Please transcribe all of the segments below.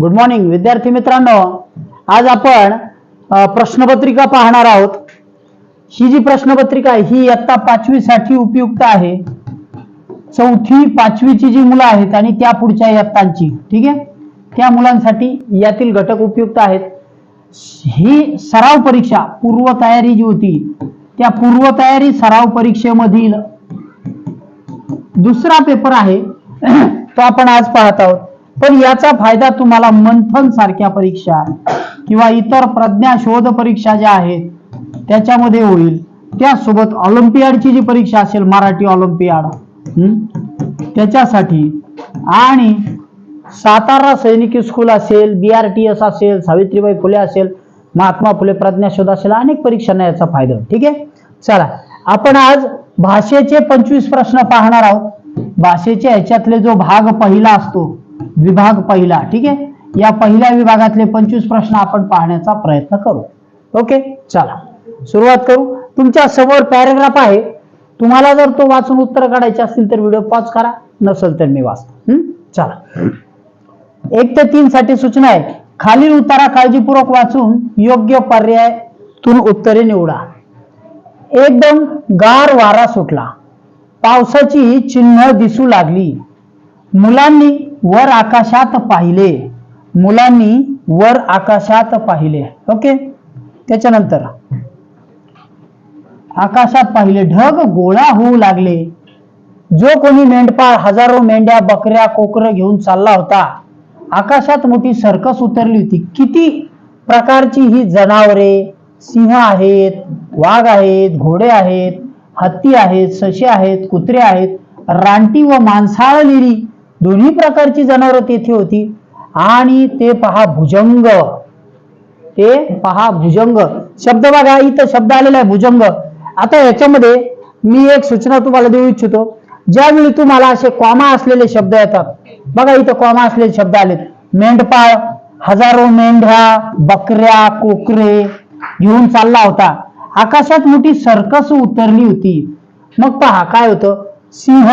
Good morning विद्यार्थी मित्रांनो. आज आपण प्रश्नपत्रिका पाहणार आहोत. ही जी प्रश्नपत्रिका आहे ही इयत्ता पाचवी साठी उपयुक्त आहे. चौथी पाचवीची जी मुलं आहेत आणि त्या पुढच्या इयत्तांची ठीक आहे? त्या मुलांसाठी यातील घटक उपयुक्त आहेत. ही सराव परीक्षा पूर्वतयारी जी होती त्या पूर्वतयारी सराव परीक्षेमधील दुसरा पेपर आहे तो आपण आज पाहत आहोत. पण याचा फायदा तुम्हाला मंथन सारख्या परीक्षा किंवा इतर प्रज्ञा शोध परीक्षा ज्या आहेत त्याच्यामध्ये होईल. त्यासोबत ऑलिम्पियाडची जी परीक्षा असेल मराठी ऑलिम्पियाड त्याच्यासाठी. आणि सातारा सैनिक स्कूल असेल बी आर टी एस असेल सावित्रीबाई फुले असेल महात्मा फुले प्रज्ञा शोध असेल अनेक परीक्षांना याचा फायदा ठीक आहे? चला आपण आज भाषेचे पंचवीस प्रश्न पाहणार आहोत. भाषेच्या ह्याच्यातले जो भाग पहिला असतो विभाग पहिला ठीक आहे? या पहिल्या विभागातले पंचवीस प्रश्न आपण पाहण्याचा प्रयत्न करू. ओके? चला सुरुवात करू. तुमच्यासमोर पॅरेग्राफ आहे. तुम्हाला जर तो वाचून उत्तर काढायचे असतील तर व्हिडिओ पॉज करा. नसेल तर मी वाचतो. चला. एक ते तीन साठी सूचना आहे खालील उतारा काळजीपूर्वक वाचून योग्य पर्यायातून उत्तरे निवडा. एकदम गार वारा सुटला. पावसाची चिन्ह दिसू लागली. मुलांनी वर आकाशात पाहिले. मुलांनी वर आकाशात पाहिले. ओके? त्याच्यानंतर आकाशात पाहिले ढग गोळा होऊ लागले. जो कोणी मेंढपाळ हजारो मेंढ्या बकऱ्या कोकर घेऊन चालला होता आकाशात मोठी सर्कस उतरली होती. किती प्रकारची ही जनावरे? सिंह आहेत वाघ आहेत घोडे आहेत हत्ती आहेत सशे आहेत कुत्रे आहेत. रानटी व मांसाळलेली दोन्ही प्रकारची जनावरं तेथे होती. आणि ते पहा भुजंग. ते पहा भुजंग. शब्द बघा इथं शब्द आलेला आहे भुजंग. आता याच्यामध्ये मी एक सूचना तुम्हाला देऊ इच्छितो. ज्यावेळी तुम्हाला असे कॉमा असलेले शब्द येतात बघा इथं कॉमा असलेले शब्द आलेत. मेंढपाळ हजारो मेंढ्या बकऱ्या कोकरे घेऊन चालला होता. आकाशात मोठी सर्कस उतरली होती. मग पहा काय होतं? सिंह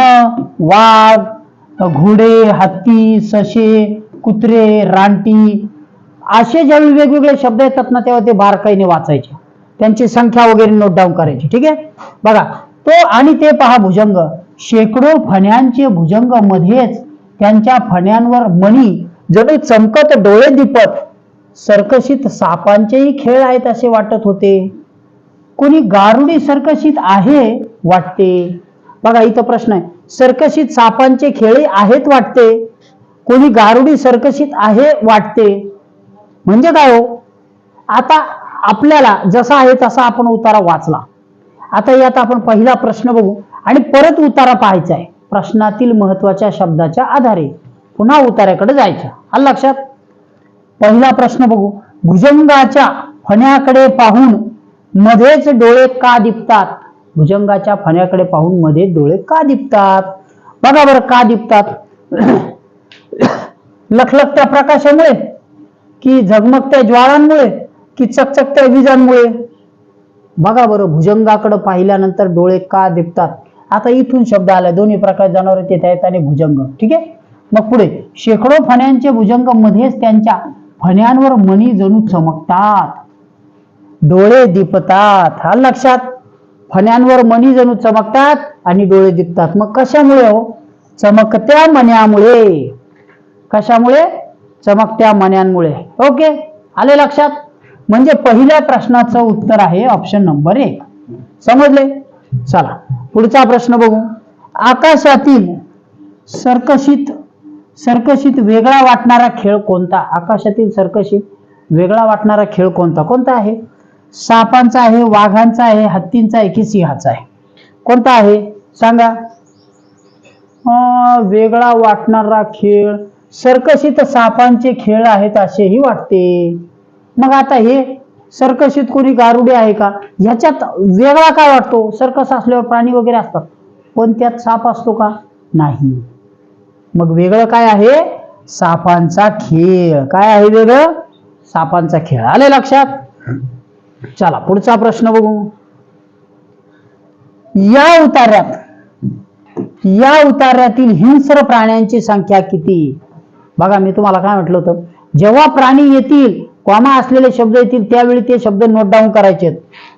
वाघ घोडे हत्ती सशे कुत्रे रानटी असे ज्यावेळी वेगवेगळे शब्द येतात ना तेव्हा ते बारकाईने वाचायचे. त्यांची संख्या वगैरे नोट डाऊन करायची ठीक आहे? बघा तो आणि ते पहा भुजंग. शेकडो फण्यांचे भुजंग मध्येच त्यांच्या फण्यांवर मणी जणू चमकत डोळे दीपत सर्कशीत सापांचेही खेळ आहेत असे वाटत होते. कोणी गारुडी सर्कशीत आहे वाटते. बघा इथं प्रश्न आहे. सर्कशीत सापांचे खेळे आहेत वाटते. कोणी गारुडी सर्कशीत आहे वाटते. म्हणजे काय हो? आता आपल्याला जसा आहे तसा आपण उतारा वाचला. आता यात आपण पहिला प्रश्न बघू. आणि परत उतारा पाहायचा आहे. प्रश्नातील महत्त्वाच्या शब्दाच्या आधारे. पुन्हा उतार्याकडे जायचं. आलं लक्षात? पहिला प्रश्न बघू. भुजंगाच्या फण्याकडे पाहून मध्येच डोळे का दिपतात? भुजंगाच्या फण्याकडे पाहून मध्ये डोळे का दिपतात? बघा बरं का दिपतात? लखलखत्या प्रकाशामुळे? की झगमगत्या ज्वाळांमुळे? की चकचकत्या विजांमुळे? बघा बरं भुजंगाकडे पाहिल्यानंतर डोळे का दिपतात? आता इथून शब्द आला दोन्ही प्रकार जनावर तिथे आहेत आणि भुजंग. ठीक आहे? मग पुढे. शेकडो फण्यांचे भुजंग मध्येच त्यांच्या फण्यांवर मणी जणू चमकतात. डोळे दिपतात. हा लक्षात. फण्यांवर मणी जणू चमकतात आणि डोळे दिपतात मग कशामुळे हो? चमकत्या मण्यामुळे कशामुळे? चमकत्या मण्यांमुळे ओके? आले लक्षात? म्हणजे पहिल्या प्रश्नाचं उत्तर आहे ऑप्शन नंबर एक. समजले? चला पुढचा प्रश्न बघू. आकाशातील सर्कशीत सर्कशीत वेगळा वाटणारा खेळ कोणता? आकाशातील सर्कशीत वेगळा वाटणारा खेळ कोणता? कोणता आहे? सापांचा आहे वाघांचा आहे हत्तींचा आहे की सिंहाचा आहे? कोणता आहे? सांगा. वेगळा वाटणारा खेळ सर्कशीत सापांचे खेळ आहेत असेही वाटते. मग आता हे सर्कशीत कोणी गारुडे आहे का? ह्याच्यात वेगळा काय वाटतो? सर्कस असल्यावर प्राणी वगैरे असतात. पण त्यात साप असतो का? नाही. मग वेगळं काय आहे? सापांचा खेळ. काय आहे वेगळं? सापांचा खेळ. आले लक्षात? चला पुढचा प्रश्न बघू. या उतार्यात या उतार्यातील हिंस्र प्राण्यांची संख्या किती? बघा मी तुम्हाला काय म्हटलं होतं? जेव्हा प्राणी येतील कॉमा असलेले शब्द येतील त्यावेळी ते शब्द नोट डाऊन करायचे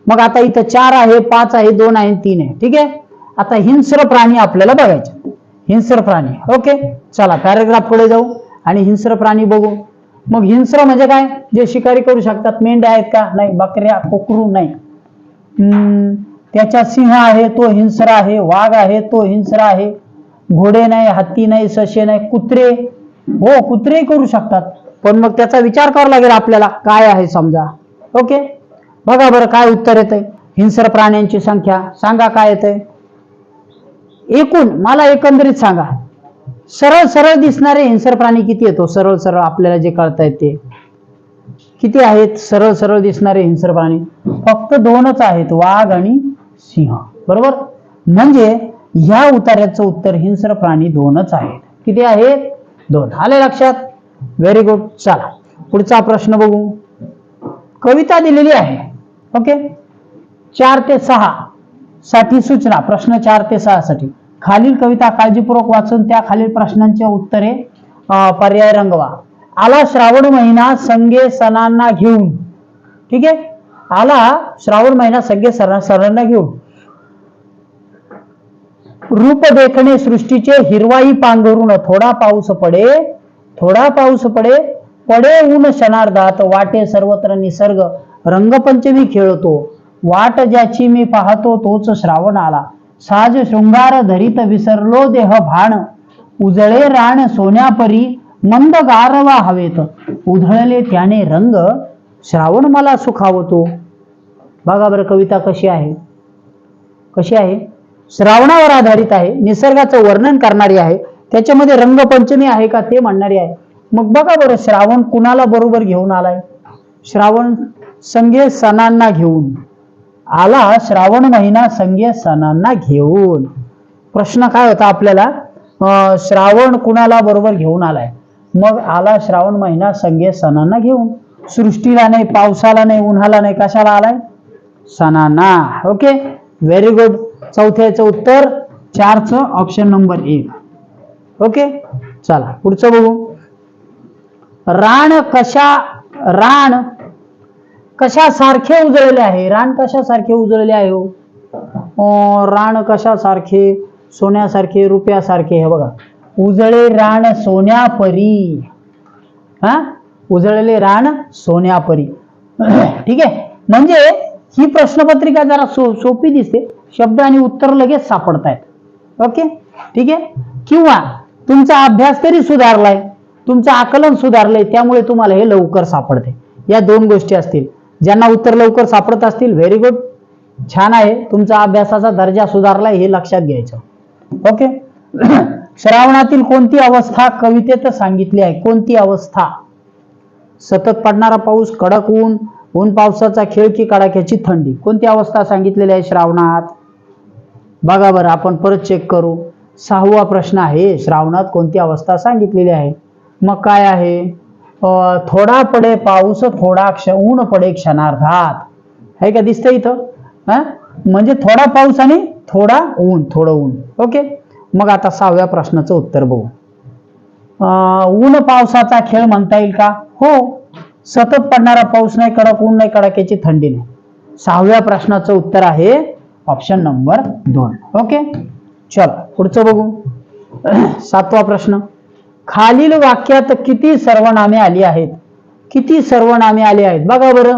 मग आता इथं चार आहे पाच आहे दोन आहे तीन आहे. ठीक आहे? आता हिंस्र प्राणी आपल्याला बघायचे. हिंस्र प्राणी. ओके? चला पॅरेग्राफ पुढे जाऊ आणि हिंस्र प्राणी बघू. मग हिंस्र म्हणजे काय? जे शिकारी करू शकतात. मेंढ्या आहेत का? नाही. बकऱ्या कोकरू नाही. हम्म, त्याच्यात सिंह आहे तो हिंस्र आहे. वाघ आहे तो हिंस्र आहे. घोडे नाही हत्ती नाही सशे नाही कुत्रे. हो कुत्रेही करू शकतात. पण मग त्याचा विचार करावा लागेल आपल्याला. काय आहे समजा? ओके बघा बरं काय उत्तर येतंय. हिंस्र प्राण्यांची संख्या सांगा काय येतंय. एकूण मला एकंदरीत सांगा. सरळ सरळ दिसणारे हिंसर प्राणी किती येतो हो? सरळ सरळ आपल्याला जे कळता ते. किती आहेत? सरळ सरळ दिसणारे हिंसर प्राणी? फक्त दोनच आहेत वाघ आणि सिंह. बरोबर? म्हणजे ह्या उतार्याचं उत्तर हिंसर प्राणी दोनच आहेत. किती आहेत? दोन. आले लक्षात? व्हेरी गुड चला. पुढचा प्रश्न बघू. कविता दिलेली आहे. ओके चार ते सहा साठी सूचना. प्रश्न चार ते सहा साठी खालील कविता काळजीपूर्वक वाचून त्या खालील प्रश्नांची उत्तरे पर्याय रंगवा. आला श्रावण महिना संगे सणांना घेऊन. ठीक आहे? आला श्रावण महिना संगे सणा सणांना घेऊन. रूप देखणे सृष्टीचे हिरवाई पांघरून थोडा पाऊस पडे थोडा पाऊस पडे पडे ऊन क्षणार्धात वाटे सर्वत्र निसर्ग रंगपंचमी खेळतो. वाट ज्याची मी पाहतो तोच श्रावण आला. साज शृंगार धरीत विसरलो देह भाण. उजळे राण सोन्यापरी मंद गारवा हवेत. उधळले त्याने रंग श्रावण मला सुखावतो. बघा बरं कविता कशी आहे. कशी आहे? श्रावणावर आधारित आहे निसर्गाचं वर्णन करणारी आहे. त्याच्यामध्ये रंगपंचमी आहे का ते म्हणणारी आहे. मग बघा बरं श्रावण कुणाला बरोबर घेऊन आलाय? श्रावण संगे सणांना घेऊन. आला श्रावण महिना संगे सणांना घेऊन. प्रश्न काय होता आपल्याला? श्रावण कुणाला बरोबर घेऊन आलाय? मग आला श्रावण महिना संगे सणांना घेऊन. सृष्टीला नाही पावसाला नाही उन्हाला नाही कशाला आलाय? सणांना. ओके? व्हेरी गुड चौथ्याचं उत्तर चारचं ऑप्शन नंबर एक. ओके? चला पुढचं बघू. रान कशा रान कशासारखे उजळले आहे? रान कशासारखे उजळले आहे हो? रान कशासारखे सोन्यासारखे रुपयासारखे हे बघा. उजळे रान सोन्यापरी. हा? उजळले रान सोन्यापरी. ठीक आहे? म्हणजे ही प्रश्नपत्रिका जरा सो सोपी दिसते. शब्द आणि उत्तर लगेच सापडतायत. ओके? ठीक आहे? किंवा तुमचा अभ्यास तरी सुधारलाय. तुमचं आकलन सुधारलंय. त्यामुळे तुम्हाला हे लवकर सापडते. या दोन गोष्टी असतील. ज्यांना उत्तर लवकर सापडत असतील व्हेरी गुड छान आहे. तुमचा अभ्यासाचा दर्जा सुधारलाय हे लक्षात घ्यायचं. ओके श्रावणातील कोणती अवस्था कवितेत सांगितली आहे? कोणती अवस्था? सतत पडणारा पाऊस कडक ऊन ऊन पावसाचा खेळ की कडाक्याची थंडी? कोणती अवस्था सांगितलेली आहे श्रावणात? बघा बरं आपण परत चेक करू. सहावा प्रश्न आहे श्रावणात कोणती अवस्था सांगितलेली आहे? मग काय आहे? थोडा पडे पाऊस थोडा क्ष ऊन पडे क्षणार्धात. हे का दिसतं इथं? हा म्हणजे थोडा पाऊस आणि थोडा ऊन थोडं ऊन. ओके? मग आता सहाव्या प्रश्नाचं उत्तर बघू. अं, ऊन पावसाचा खेळ म्हणता येईल का? हो. सतत पडणारा पाऊस नाही कडक ऊन नाही कडाक्याची थंडी नाही. सहाव्या प्रश्नाचं उत्तर आहे ऑप्शन नंबर दोन. ओके? चल पुढचं बघू. सातवा प्रश्न. खालील वाक्यात किती सर्वनामे आली आहेत? किती सर्वनामे आली आहेत? बघा बरं.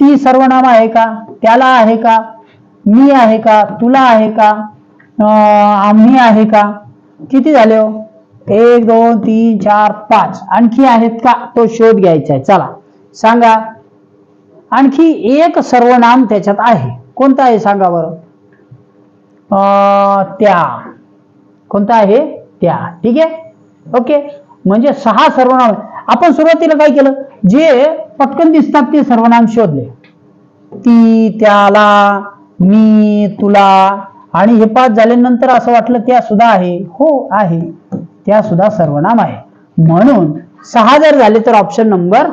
ती सर्वनाम आहे का? त्याला आहे का? मी आहे का? तुला आहे का? अं, आम्ही आहे का? किती झाले हो? एक दोन तीन चार पाच. आणखी आहेत का? तो शोध घ्यायचा आहे. चला. सांगा. आणखी एक सर्वनाम त्याच्यात आहे. कोणता आहे सांगा बरं? अं, त्या. कोणता आहे? त्या. ठीक आहे? ओके? म्हणजे सहा सर्वनाम आहे. आपण सुरुवातीला काय केलं? जे पटकन दिसतात ते सर्वनाम शोधले. ती त्याला मी तुला आणि हे पाच झाल्यानंतर असं वाटलं त्या सुद्धा आहे. हो आहे. त्या सुद्धा सर्वनाम आहे. म्हणून सहा जर झाले तर ऑप्शन नंबर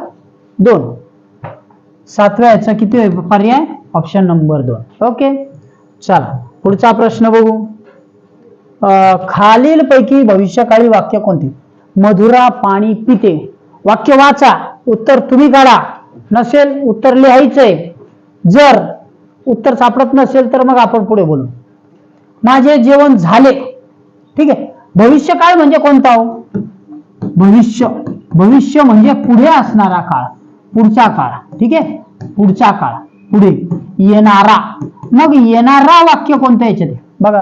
दोन. सातव्या याचा किती पर्याय? ऑप्शन नंबर दोन. ओके? चला पुढचा प्रश्न बघू. खालीलपैकी खालील पैकी भविष्यकाळी वाक्य कोणते? मधुरा पाणी पिते. वाक्य वाचा. उत्तर तुम्ही काढा. नसेल उत्तर लिहायचंय. जर उत्तर सापडत नसेल तर मग आपण पुढे बोलू. माझे जेवण झाले. ठीक आहे? भविष्य काळ म्हणजे कोणता हो? भविष्य. भविष्य म्हणजे पुढे असणारा काळ. पुढचा काळ. ठीक आहे? पुढचा काळ. पुढे येणारा. मग येणारा वाक्य कोणतं याच्यात? बघा.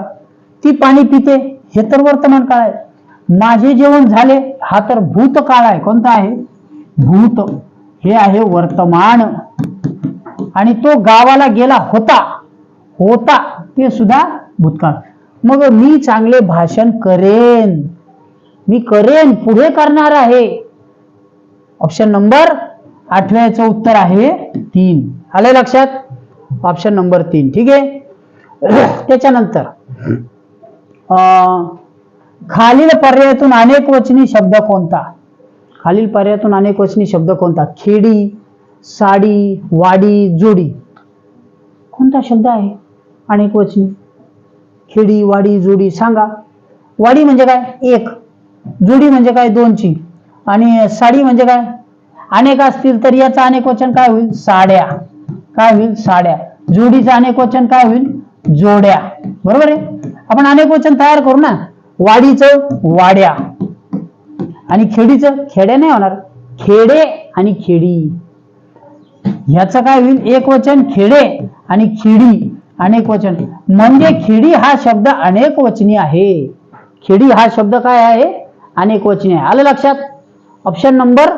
ती पाणी पिते हे तर वर्तमान काळ आहे. माझे जेवण झाले हा तर भूतकाळ आहे. कोणता आहे? भूत. हे आहे वर्तमान. आणि तो गावाला गेला होता होता ते सुद्धा भूतकाळ. मग मी चांगले भाषण करेन. मी करेन पुढे करणार आहे. ऑप्शन नंबर आठव्याचं उत्तर आहे तीन. आले लक्षात? ऑप्शन नंबर तीन. ठीक आहे? त्याच्यानंतर खालील पर्यायातून अनेक वचनी शब्द कोणता खालील पर्यायातून अनेक वचनी शब्द कोणता खेडी साडी वाडी जोडी कोणता शब्द आहे अनेक वचनी खेडी वाडी जोडी सांगा वाडी म्हणजे काय एक जोडी म्हणजे काय दोनची आणि साडी म्हणजे काय अनेक असतील तर याचं अनेक वचन काय होईल साड्या काय होईल साड्या जोडीचं अनेक वचन काय होईल जोड्या बरोबर आहे? आपण अनेक वचन तयार करू ना. वाडीचं वाड्या. आणि खेडीचं खेड्या नाही होणार. खेडे आणि खेडी. ह्याचं काय होईल? एक वचन खेडे आणि खेडी. अनेक वचन. म्हणजे खिडी हा शब्द अनेक वचनी आहे. खेडी हा शब्द काय आहे? अनेक वचनी आहे. आलं लक्षात? ऑप्शन नंबर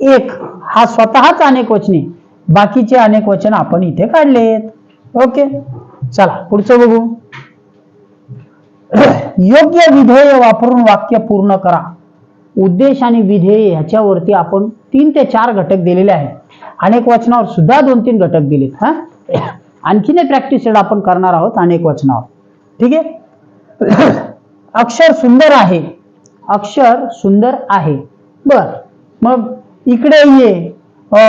एक. हा स्वतःच अनेक वचनी. बाकीचे अनेक वचन आपण इथे काढलेत. ओके चला पुढचं बघू. योग्य विधेय वापरून वाक्य पूर्ण करा. उद्देश आणि विधेय ह्याच्यावरती आपण तीन ते चार घटक दिलेले आहेत. अनेक वचनावर सुद्धा दोन तीन घटक दिलेत हा? आणखीन एक प्रॅक्टिस आपण करणार आहोत अनेक वचनावर. ठीक आहे? अक्षर सुंदर आहे. अक्षर सुंदर आहे. बर. मग इकडे ये.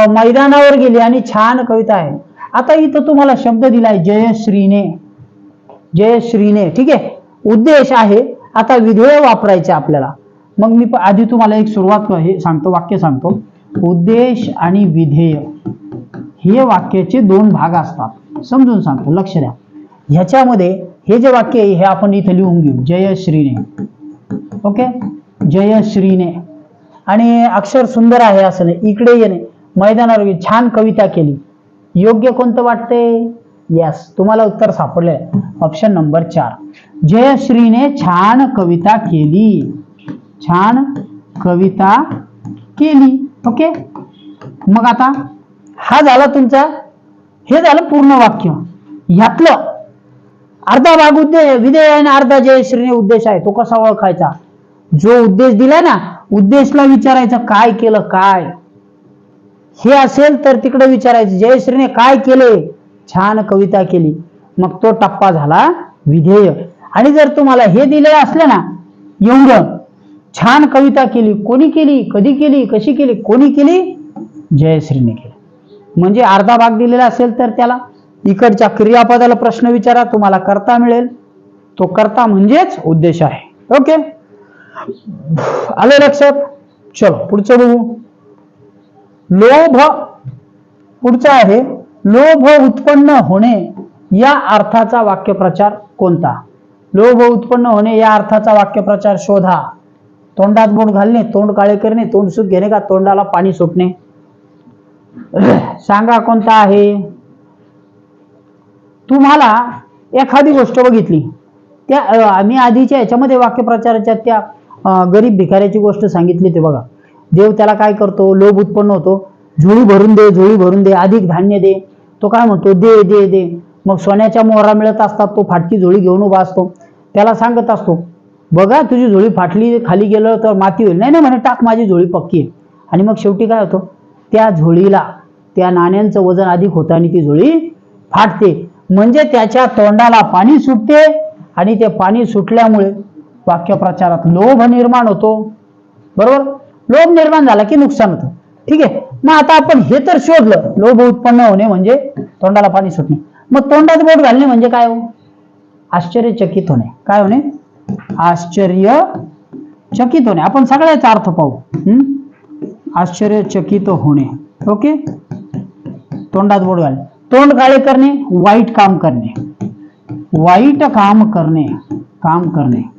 मैदानावर गेली आणि छान कविता आहे. आता इथं तुम्हाला शब्द दिलाय जयश्रीने. जयश्रीने ठीक आहे? उद्देश आहे आता विधेय वापरायचे आपल्याला. मग मी आधी तुम्हाला एक सुरुवात हे सांगतो वाक्य सांगतो. उद्देश आणि विधेय हे वाक्याचे दोन भाग असतात. समजून सांगतो लक्ष द्या. ह्याच्यामध्ये हे जे वाक्य आहे हे आपण इथे लिहून घेऊ. जयश्रीने. ओके? जयश्रीने. आणि अक्षर सुंदर आहे असं नाही. इकडे येणे. मैदानावर छान कविता केली. योग्य कोणतं वाटते यस तुम्हाला उत्तर सापडले ऑप्शन नंबर चार. जयश्रीने छान कविता केली. छान कविता केली. ओके मग आता हा झाला तुमचा हे झालं पूर्ण वाक्य. ह्यातलं अर्धा भाग उद्देश विधेय आणि अर्धा जयश्रीने उद्देश आहे. तो कसा ओळखायचा? जो उद्देश दिलाय ना उद्देशला विचारायचं काय केलं काय? हे असेल तर तिकडे विचारायचं जयश्रीने काय केले? छान कविता केली. मग तो टप्पा झाला विधेय. आणि जर तुम्हाला हे दिलेलं असलं ना एवढं छान कविता केली कोणी केली कधी केली कशी केली कोणी केली? जयश्रीने केली. म्हणजे अर्धा भाग दिलेला असेल तर त्याला इकडच्या क्रियापदाला प्रश्न विचारा तुम्हाला करता मिळेल. तो करता म्हणजेच उद्देश आहे. ओके? आले लक्षात? चलो पुढचं बघू. लोभ पुढचा आहे लोभ उत्पन्न होणे या अर्थाचा वाक्यप्रचार कोणता? लोभ उत्पन्न होणे या अर्थाचा वाक्यप्रचार शोधा. तोंडात बोट घालणे तोंड काळे करणे तोंड सुख घेणे का तोंडाला पाणी सुटणे सांगा कोणता आहे? तुम्हाला एखादी गोष्ट बघितली. त्या मी आम्ही आधीच्या याच्यामध्ये वाक्यप्रचाराच्या त्या गरीब भिकाऱ्याची गोष्ट सांगितली ते बघा. देव त्याला काय करतो? लोभ उत्पन्न होतो. झोळी भरून दे झोळी भरून दे अधिक धान्य दे. तो काय म्हणतो? दे दे दे. मग सोन्याच्या मोहरा मिळत असतात तो फाटकी झोळी घेऊन उभा असतो. त्याला सांगत असतो बघा तुझी झोळी फाटली खाली गेलं तर माती होईल. नाही नाही म्हणे टाक माझी झोळी पक्की आहे. आणि मग शेवटी काय होतं? त्या झोळीला त्या नाण्यांचं वजन अधिक होतं आणि ती झोळी फाटते. म्हणजे त्याच्या तोंडाला पाणी सुटते आणि ते पाणी सुटल्यामुळे वाक्यप्रचारात लोभ निर्माण होतो. बरोबर? लोभ निर्माण झाला की नुकसान होतं. ठीक आहे? मग आता आपण हे तर शोधलं. लोभ उत्पन्न होणे म्हणजे तोंडाला पाणी सुटणे. मग तोंडात बोट घालणे म्हणजे काय हो? आश्चर्यचकित होणे. काय होणे? आश्चर्य चकित होणे. आपण सगळ्याचा अर्थ पाहू. हम्म? आश्चर्यचकित होणे. ओके? तोंडात बोट घालणे. तोंड काळे करणे वाईट काम करणे. वाईट काम करणे. काम करणे.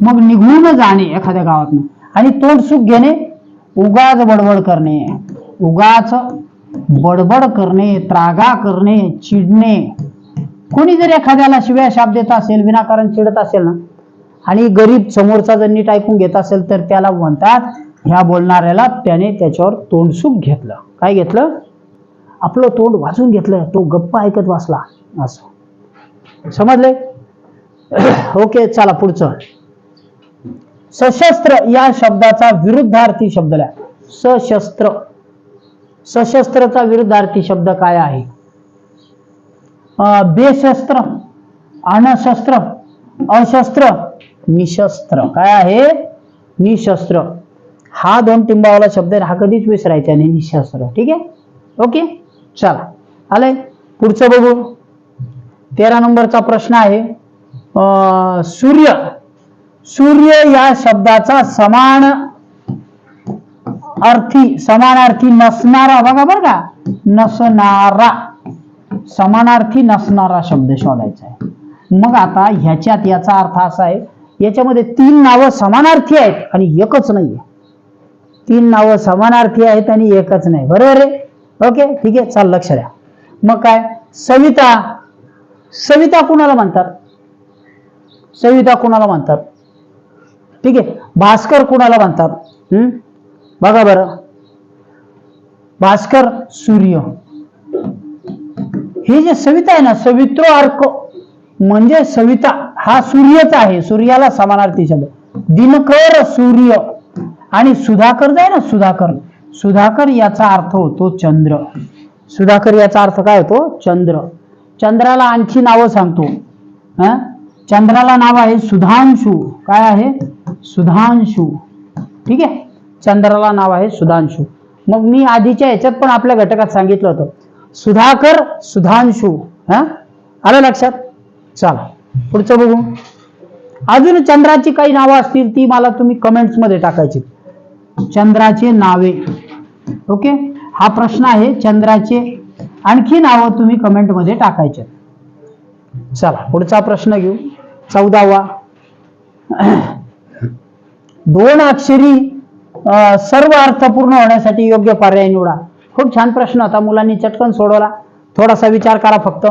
मग निघून जाणे एखाद्या गावातून. आणि तोंड सुख घेणे उगाच बडबड करणे. उगाच बडबड करणे त्रागा करणे चिडणे. कोणी जर एखाद्याला शिव्या शाप देत असेल विनाकारण चिडत असेल ना आणि गरीब समोरचा जर नीट ऐकून घेत असेल तर त्याला म्हणतात ह्या बोलणाऱ्याला त्याने त्याच्यावर तोंडसुख घेतलं. काय घेतलं? आपलं तोंड वाचून घेतलं तो गप्प ऐकत वाचला असं. समजले? ओके चला पुढचं. सशस्त्र या शब्दाचा विरुद्धार्थी शब्द लिहा. सशस्त्र. सशस्त्रचा विरुद्धार्थी शब्द काय आहे? बेशस्त्र अणशस्त्र अशस्त्र निशस्त्र. काय आहे? निशस्त्र. हा दोन टिंबावाला शब्द आहे हा कधीच विसरायचा नाही. निशस्त्र. ठीक आहे? ओके? चला. आलंय? पुढचं बघू. तेरा नंबरचा प्रश्न आहे. अं, सूर्य. सूर्य या शब्दाचा समान अर्थी समानार्थी नसणारा बघा बरं का नसणारा. समानार्थी नसणारा शब्द शोधायचा आहे. मग आता ह्याच्यात याचा अर्थ असा आहे याच्यामध्ये तीन नावं समानार्थी आहेत आणि एकच नाहीये. तीन नावं समानार्थी आहेत आणि एकच नाही. बरोबर आहे? ओके ठीक आहे चाल लक्ष द्या. मग काय? सविता. सविता कुणाला म्हणतात? सविता कुणाला म्हणतात? ठीक आहे? भास्कर कुणाला म्हणतात? हम्म बघा बरं. भास्कर सूर्य. ही जे सविता आहे ना सवित्रो अर्क. म्हणजे सविता हा सूर्यच आहे. सूर्याला समानार्थी शब्द. दिनकर सूर्य. आणि सुधाकर जे आहे ना सुधाकर. सुधाकर याचा अर्थ होतो चंद्र. सुधाकर याचा अर्थ काय होतो? चंद्र. चंद्राला आणखी नावं सांगतो. हा? चंद्राला नाव आहे सुधांशू. काय आहे? सुधांशू. ठीक आहे? चंद्राला नाव आहे सुधांशू. मग मी आधीच्या याच्यात पण आपल्या घटकात सांगितलं होतं. सुधाकर सुधांशू. हा? आलं लक्षात? चला पुढचं बघू. अजून चंद्राची काही नावं असतील ती मला तुम्ही कमेंट्समध्ये टाकायची. चंद्राचे नावे. ओके? हा प्रश्न आहे चंद्राचे. आणखी नावं तुम्ही कमेंटमध्ये टाकायचे. चला पुढचा प्रश्न घेऊ. चौदावा. दोन अक्षरी सर्व अर्थपूर्ण होण्यासाठी योग्य पर्याय निवडा. खूप छान प्रश्न होता. मुलांनी चटकन सोडवला. थोडासा विचार करा फक्त.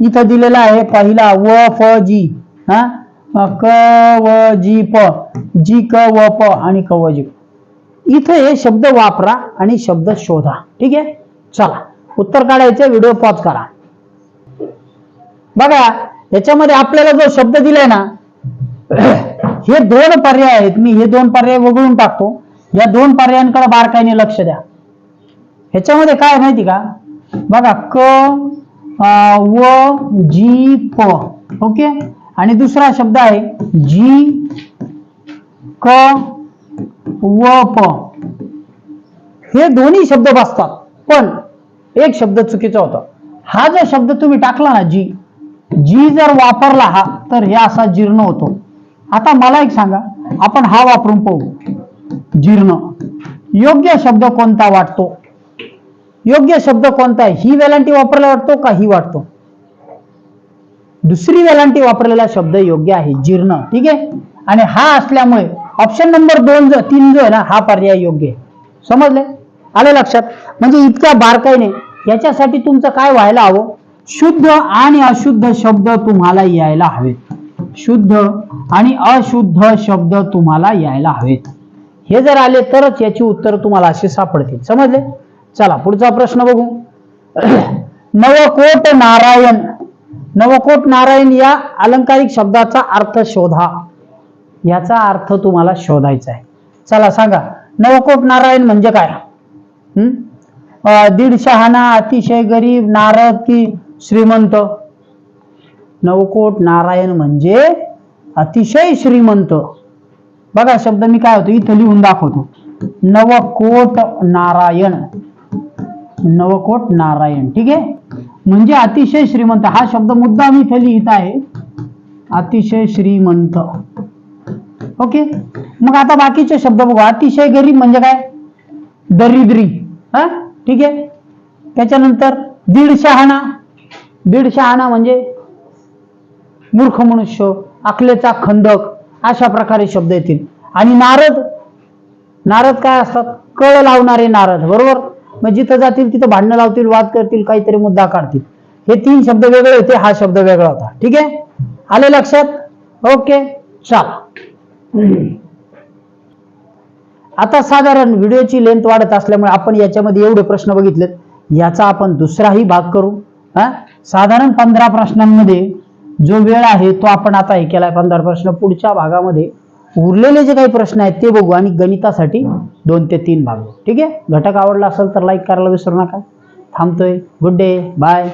इथं दिलेला आहे पहिला व फ जी. हा? क व जी प. जी क व प आणि क व जी. इथं हे शब्द वापरा आणि शब्द शोधा. ठीक आहे? चला. उत्तर काढायचं व्हिडिओ पॉज करा. बघा याच्यामध्ये आपल्याला जो शब्द दिलाय ना हे दोन पर्याय आहेत. मी हे दोन पर्याय वगळून टाकतो. या दोन पर्यायांकडे बारकाईने लक्ष द्या. ह्याच्यामध्ये काय माहिती का? बघा क व जी प. ओके? आणि दुसरा शब्द आहे जी क व प. हे दोन्ही शब्द बसतात. पण एक शब्द चुकीचा होता. हा जो शब्द तुम्ही टाकला ना जी जी जर वापरला हा तर हे असा जीर्ण होतो. आता मला एक सांगा आपण हा वापरून पाहू. जीर्ण. योग्य शब्द कोणता वाटतो? योग्य शब्द कोणता आहे? ही वेलांटी वापरला वाटतो का ही वाटतो? दुसरी वेलांटी वापरलेला शब्द योग्य आहे जीर्ण. ठीक आहे? आणि हा असल्यामुळे ऑप्शन नंबर दोन जो तीन जो आहे ना हा पर्याय योग्य आहे. समजले? आलं लक्षात? म्हणजे इतक्या बारकाईने याच्यासाठी तुमचं काय व्हायला हवं? शुद्ध आणि अशुद्ध शब्द तुम्हाला यायला हवेत शुद्ध आणि अशुद्ध शब्द तुम्हाला यायला हवेत हे जर आले तरच याची उत्तर तुम्हाला असे सापडतील. समजले? चला पुढचा प्रश्न बघू. नवकोट नारायण. नवकोट नारायण या अलंकारिक शब्दाचा अर्थ शोधा. याचा अर्थ तुम्हाला शोधायचा आहे. चला सांगा. नवकोट नारायण म्हणजे काय? हम्म? दीड शहाणा अतिशय गरीब नारद की श्रीमंत. नवकोट नारायण म्हणजे अतिशय श्रीमंत. बघा शब्द मी काय होतो? इथं लिहून दाखवतो. नवकोट नारायण. नवकोट नारायण ठीक आहे? म्हणजे अतिशय श्रीमंत. हा शब्द मुद्दा मी इथे लिहित आहे. अतिशय श्रीमंत. ओके? मग आता बाकीचे शब्द बघू. अतिशय गरीब म्हणजे काय? दरिद्री. हा? ठीक आहे? त्याच्यानंतर दीड शहाणा दीड शहाणा म्हणजे मूर्ख मनुष्य अकलेचा खंदक अशा प्रकारे शब्द येतील. आणि नारद नारद काय असतात? कळ लावणारे नारद बरोबर? मग जिथं जातील तिथं भांडणं लावतील वाद करतील काहीतरी मुद्दा काढतील. हे तीन शब्द वेगळे होते हा शब्द वेगळा होता. ठीक आहे? आले लक्षात? ओके चला. आता साधारण व्हिडिओची लेंथ वाढत असल्यामुळे आपण याच्यामध्ये एवढे प्रश्न बघितलेत. याचा आपण दुसराही भाग करू हा? साधारण पंधरा प्रश्नांमध्ये जो वेळ आहे तो आपण आता हे केलाय पंधरा प्रश्न. पुढच्या भागामध्ये उरलेले जे काही प्रश्न आहेत ते बघू आणि गणितासाठी दोन ते तीन भाग ठीक आहे? घटक आवडला असेल तर लाईक करायला विसरू नका. थांबतोय. Good day bye